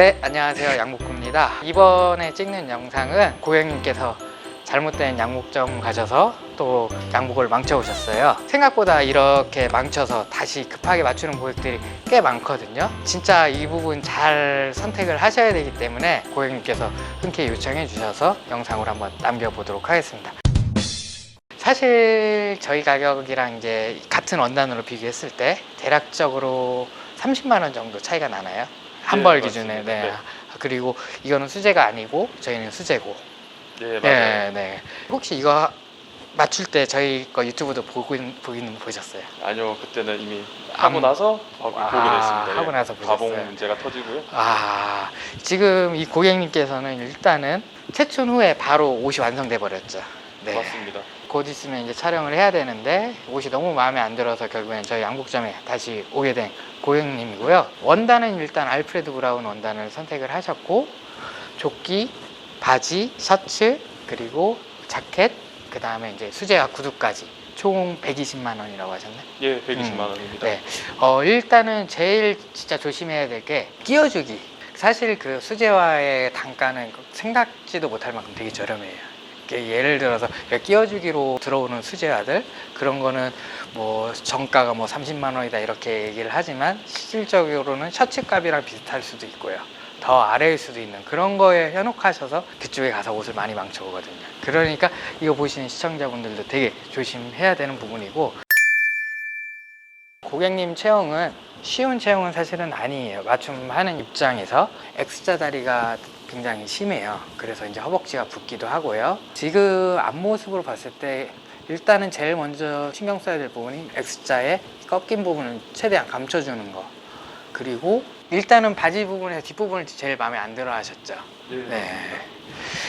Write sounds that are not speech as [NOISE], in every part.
네, 안녕하세요. 양복구입니다. 이번에 찍는 영상은 고객님께서 잘못된 양복점 가셔서 또 양복을 망쳐 오셨어요. 생각보다 이렇게 망쳐서 다시 급하게 맞추는 고객들이 꽤 많거든요. 진짜 이 부분 잘 선택을 하셔야 되기 때문에 고객님께서 흔쾌히 요청해 주셔서 영상으로 한번 남겨보도록 하겠습니다. 사실 저희 가격이랑 이제 같은 원단으로 비교했을 때 대략적으로 30만 원 정도 차이가 나나요? 한 네, 벌 기준에 맞습니다. 네. 네. 그리고 이거는 수제가 아니고 저희는 수제고 네 맞아요. 네, 네. 혹시 이거 맞출 때 저희 거 유튜브도 보고 보기는 보셨어요? 아니요 그때는 이미 하고 안- 나서 보- 아, 보게 됐습니다. 하고 예. 나서 보셨어요? 가봉 문제가 터지고요. 아 지금 이 고객님께서는 일단은 채춘 후에 바로 옷이 완성돼 버렸죠. 네. 맞습니다. 곧 있으면 이제 촬영을 해야 되는데 옷이 너무 마음에 안 들어서 결국엔 저희 양복점에 다시 오게 된 고객님이고요. 원단은 일단 알프레드 브라운 원단을 선택을 하셨고 조끼, 바지, 셔츠 그리고 자켓 그 다음에 이제 수제와 구두까지 총 120만 원이라고 하셨네. 예 120만 음, 원입니다. 네. 어, 일단은 제일 진짜 조심해야 될 게 끼워주기. 사실 그 수제화의 단가는 생각지도 못할 만큼 되게 저렴해요. 예를 들어서 끼워주기로 들어오는 수제화들 그런 거는 뭐 정가가 뭐 30만 원이다 이렇게 얘기를 하지만 실질적으로는 셔츠 값이랑 비슷할 수도 있고요. 더 아래일 수도 있는 그런 거에 현혹하셔서 그쪽에 가서 옷을 많이 망쳐오거든요. 그러니까 이거 보시는 시청자분들도 되게 조심해야 되는 부분이고 고객님 체형은 쉬운 체형은 사실은 아니에요. 맞춤하는 입장에서 X자 다리가 굉장히 심해요. 그래서 이제 허벅지가 붓기도 하고요. 지금 앞모습으로 봤을 때 일단은 제일 먼저 신경 써야 될 부분이 X자의 꺾인 부분을 최대한 감춰주는 거. 그리고 일단은 바지 부분에서 뒷부분을 제일 마음에 안 들어 하셨죠. 예. 네.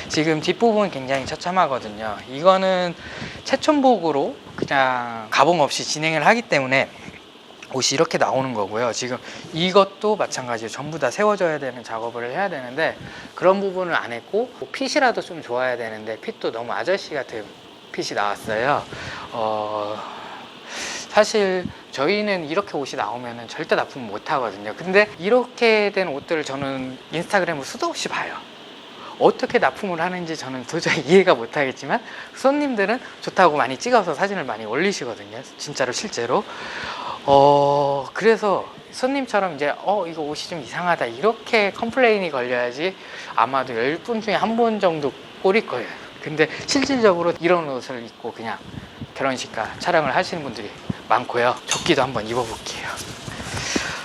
지금 뒷부분 굉장히 처참하거든요. 이거는 최촌복으로 그냥 가봉 없이 진행을 하기 때문에 옷이 이렇게 나오는 거고요. 지금 이것도 마찬가지로 전부 다 세워져야 되는 작업을 해야 되는데 그런 부분을 안 했고 핏이라도 좀 좋아야 되는데 핏도 너무 아저씨 같은 핏이 나왔어요. 어, 사실 저희는 이렇게 옷이 나오면 절대 납품 못 하거든요. 근데 이렇게 된 옷들을 저는 인스타그램을 수도 없이 봐요. 어떻게 납품을 하는지 저는 도저히 [LAUGHS] 이해가 못 하겠지만 손님들은 좋다고 많이 찍어서 사진을 많이 올리시거든요. 진짜로 실제로. 어, 그래서 손님처럼 이제 어, 이거 옷이 좀 이상하다. 이렇게 컴플레인이 걸려야지 아마도 10분 중에 한 분 정도 꼴일 거예요. 근데 실질적으로 이런 옷을 입고 그냥 결혼식과 촬영을 하시는 분들이 많고요. 조끼도 한번 입어볼게요.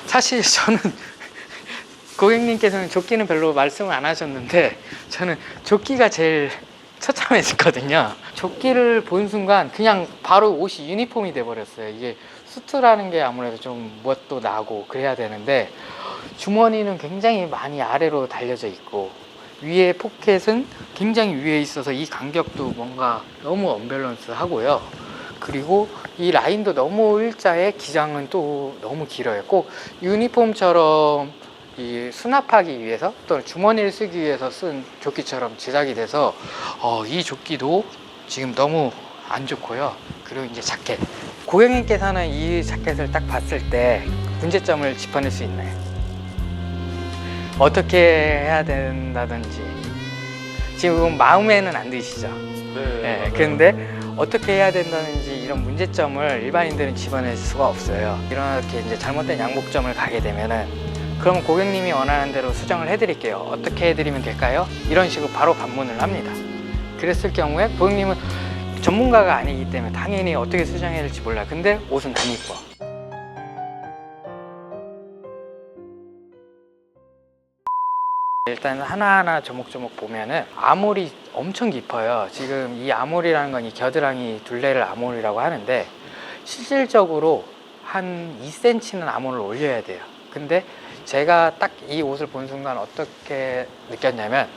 사실 저는 [LAUGHS] 고객님께서는 조끼는 별로 말씀을 안 하셨는데 저는 조끼가 제일 처참했거든요. 조끼를 본 순간 그냥 바로 옷이 유니폼이 돼 버렸어요. 이게 수트라는 게 아무래도 좀 멋도 나고 그래야 되는데 주머니는 굉장히 많이 아래로 달려져 있고 위에 포켓은 굉장히 위에 있어서 이 간격도 뭔가 너무 언밸런스 하고요. 그리고 이 라인도 너무 일자에 기장은 또 너무 길어요. 꼭 유니폼처럼 이 수납하기 위해서 또는 주머니를 쓰기 위해서 쓴 조끼처럼 제작이 돼서 어, 이 조끼도 지금 너무 안 좋고요. 그리고 이제 자켓. 고객님께서는 이 자켓을 딱 봤을 때 문제점을 짚어낼 수 있나요? 어떻게 해야 된다든지 지금 마음에는 안 드시죠? 네. 예, 맞아요. 근데 어떻게 해야 된다는지 이런 문제점을 일반인들은 집어낼 수가 없어요. 이렇게 이제 잘못된 양복점을 가게 되면은 그럼 고객님이 원하는 대로 수정을 해드릴게요. 어떻게 해드리면 될까요? 이런 식으로 바로 반문을 합니다. 그랬을 경우에 고객님은 전문가가 아니기 때문에 당연히 어떻게 수정해야 될지 몰라요. 근데 옷은 안 이뻐. 일단 하나하나 조목조목 보면은 아몰이 엄청 깊어요. 지금 이 아몰이라는 건 이 겨드랑이 둘레를 아몰이라고 하는데 실질적으로 한 2cm는 아몰을 올려야 돼요. 근데 제가 딱 이 옷을 본 순간 어떻게 느꼈냐면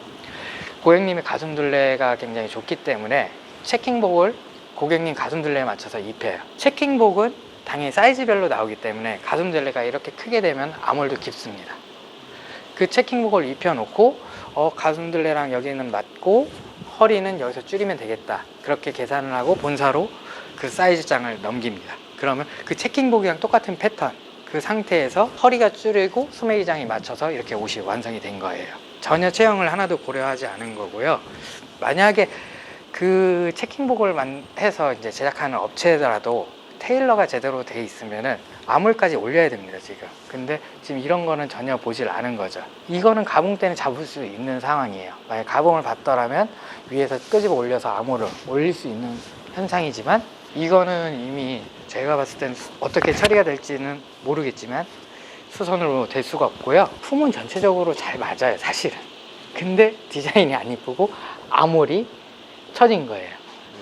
고객님의 가슴 둘레가 굉장히 좋기 때문에 체킹복을 고객님 가슴 둘레에 맞춰서 입혀요. 체킹복은 당연히 사이즈별로 나오기 때문에 가슴 둘레가 이렇게 크게 되면 아몰도 깊습니다. 그 체킹복을 입혀놓고 어, 가슴 둘레랑 여기는 맞고 허리는 여기서 줄이면 되겠다. 그렇게 계산을 하고 본사로 그 사이즈장을 넘깁니다. 그러면 그 체킹복이랑 똑같은 패턴 그 상태에서 허리가 줄이고 소매 기장이 맞춰서 이렇게 옷이 완성이 된 거예요. 전혀 체형을 하나도 고려하지 않은 거고요. 만약에 그 체킹복을 만- 해서 이제 제작하는 업체더라도 테일러가 제대로 돼 있으면은 암홀까지 올려야 됩니다 지금. 근데 지금 이런 거는 전혀 보질 않은 거죠. 이거는 가봉 때는 잡을 수 있는 상황이에요. 만약 가봉을 받더라면 위에서 끄집어 올려서 암호를 올릴 수 있는 현상이지만 이거는 이미 제가 봤을 수- 어떻게 처리가 될지는 모르겠지만 수선으로 될 수가 없고요. 품은 전체적으로 잘 맞아요, 사실은. 근데 디자인이 안 이쁘고 암홀이 처진 거예요.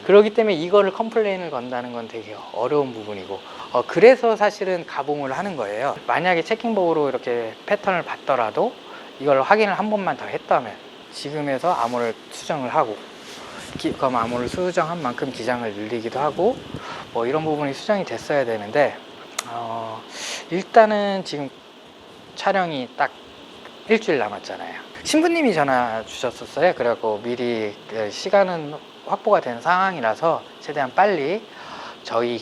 그렇기 때문에 이거를 컴플레인을 건다는 건 되게 어려운 부분이고 어, 그래서 사실은 가봉을 하는 거예요. 만약에 체킹복으로 이렇게 패턴을 봤더라도 이걸 확인을 한 번만 더 했다면 지금에서 암호를 수정을 하고 기, 그럼 암호를 수정한 만큼 기장을 늘리기도 하고 뭐 이런 부분이 수정이 됐어야 되는데 어, 일단은 지금 촬영이 딱 일주일 남았잖아요. 신부님이 전화 주셨었어요. 그래갖고 미리 그 시간은 확보가 된 상황이라서 최대한 빨리 저희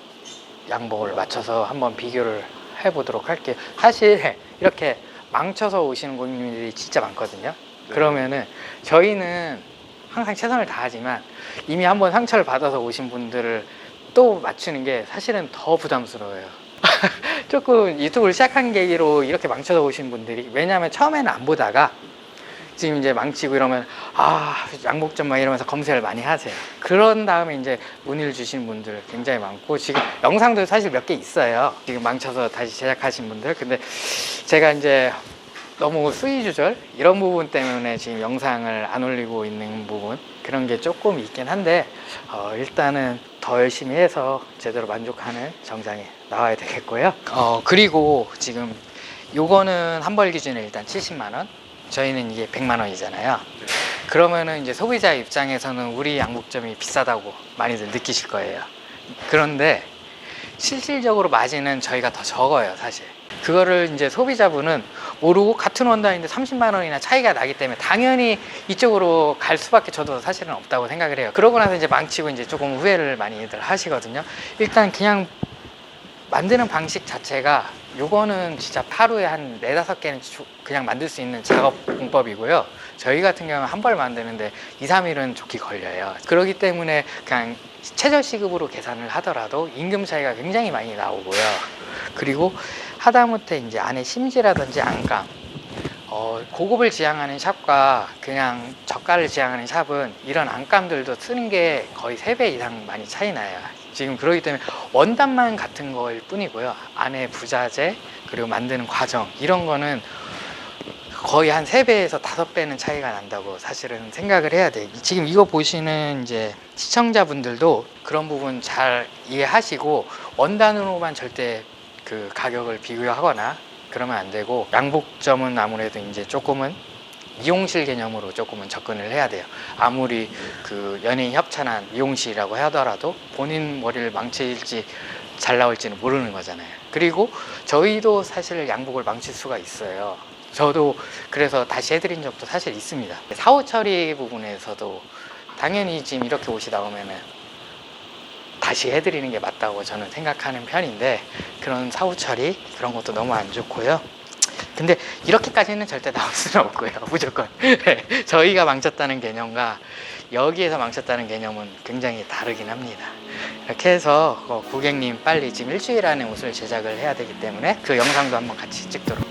양복을 맞춰서 한번 비교를 해보도록 할게요. 사실 이렇게 망쳐서 오시는 고객님들이 진짜 많거든요. 그러면은 저희는 항상 최선을 다하지만 이미 한번 상처를 받아서 오신 분들을 또 맞추는 게 사실은 더 부담스러워요. [LAUGHS] 조금 유튜브를 시작한 계기로 이렇게 망쳐서 오신 분들이 왜냐하면 처음에는 안 보다가 지금 이제 망치고 이러면 아 양복점 막 이러면서 검색을 많이 하세요. 그런 다음에 이제 문의를 주시는 분들 굉장히 많고 지금 영상도 사실 몇 개 있어요. 지금 망쳐서 다시 제작하신 분들. 근데 제가 이제 너무 수위 조절 이런 부분 때문에 지금 영상을 안 올리고 있는 부분 그런 게 조금 있긴 한데 어, 일단은 더 열심히 해서 제대로 만족하는 정상에 나와야 되겠고요. 어, 그리고 지금 요거는 한 벌 기준에 일단 70만 원. 저희는 이게 100만 원이잖아요. 그러면은 이제 소비자 입장에서는 우리 양복점이 비싸다고 많이들 느끼실 거예요. 그런데 실질적으로 마진은 저희가 더 적어요, 사실. 그거를 이제 소비자분은 모르고 같은 원단인데 30만 원이나 차이가 나기 때문에 당연히 이쪽으로 갈 수밖에 저도 사실은 없다고 생각을 해요. 그러고 나서 이제 망치고 이제 조금 후회를 많이들 하시거든요. 일단 그냥 만드는 방식 자체가 요거는 진짜 하루에 한 네다섯 개는 주- 그냥 만들 수 있는 작업 공법이고요. 저희 같은 경우는 한 벌 만드는데 2, 3일은 좋게 걸려요. 그렇기 때문에 그냥 최저 시급으로 계산을 하더라도 임금 차이가 굉장히 많이 나오고요. 그리고 하다못해 이제 안에 심지라든지 안감 어, 고급을 지향하는 샵과 그냥 저가를 지향하는 샵은 이런 안감들도 쓰는 게 거의 3배 이상 많이 차이 나요. 지금 그러기 때문에 원단만 같은 거일 뿐이고요. 안에 부자재 그리고 만드는 과정 이런 거는 거의 한 3배에서 5배는 차이가 난다고 사실은 생각을 해야 돼요. 지금 이거 보시는 이제 시청자분들도 그런 부분 잘 이해하시고 원단으로만 절대 그 가격을 비교하거나 그러면 안 되고 양복점은 아무래도 이제 조금은 미용실 개념으로 조금은 접근을 해야 돼요. 아무리 그 연예인 협찬한 미용실이라고 하더라도 본인 머리를 망칠지 잘 나올지는 모르는 거잖아요. 그리고 저희도 사실 양복을 망칠 수가 있어요. 저도 그래서 다시 해드린 적도 사실 있습니다. 사후 처리 부분에서도 당연히 지금 이렇게 옷이 나오면은 다시 해드리는 게 맞다고 저는 생각하는 편인데 그런 사후 처리 그런 것도 너무 안 좋고요. 근데 이렇게까지는 절대 나올 수는 없고요. 무조건 네, 저희가 망쳤다는 개념과 여기에서 망쳤다는 개념은 굉장히 다르긴 합니다. 이렇게 해서 어, 고객님 빨리 지금 일주일 안에 옷을 제작을 해야 되기 때문에 그 영상도 한번 같이 찍도록